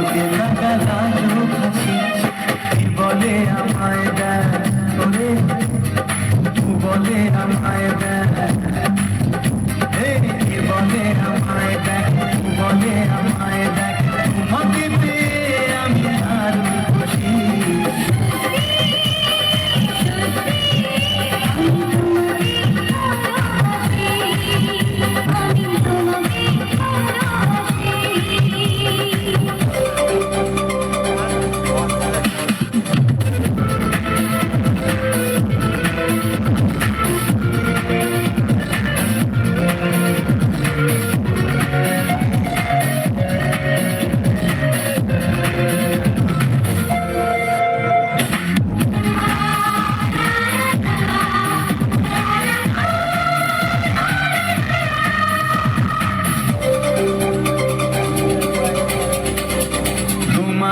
চোখে থাকা লাজু হাসি কি বলে আমায় দেখ ওরে? তু বলে আমায় দেখ হে কি বলে আমায় দেখ তু বলে আমায়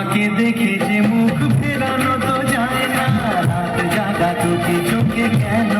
তোমাকে দেখে যে মুখ ফেরানো তো যায় না। রাত জাগা চোখে চোখে কেন?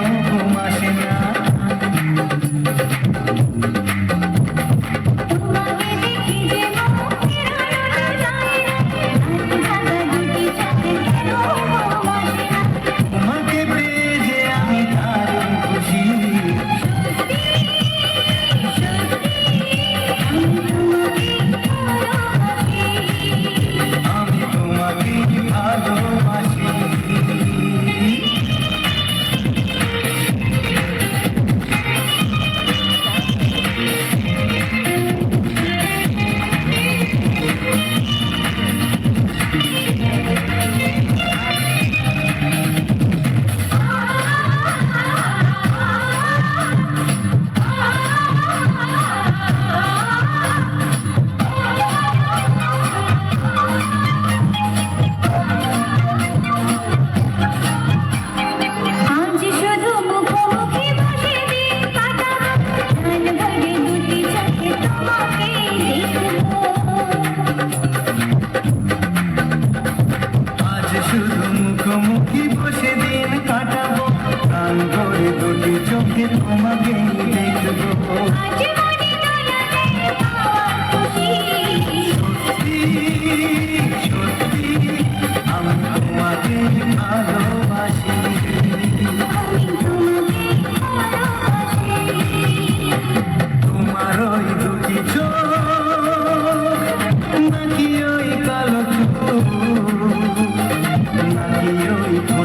মুখোমুখি বসে দিন কাটাবো প্রাণ করে দুটি চোখে তোমাকে দেখব।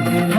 Thank you.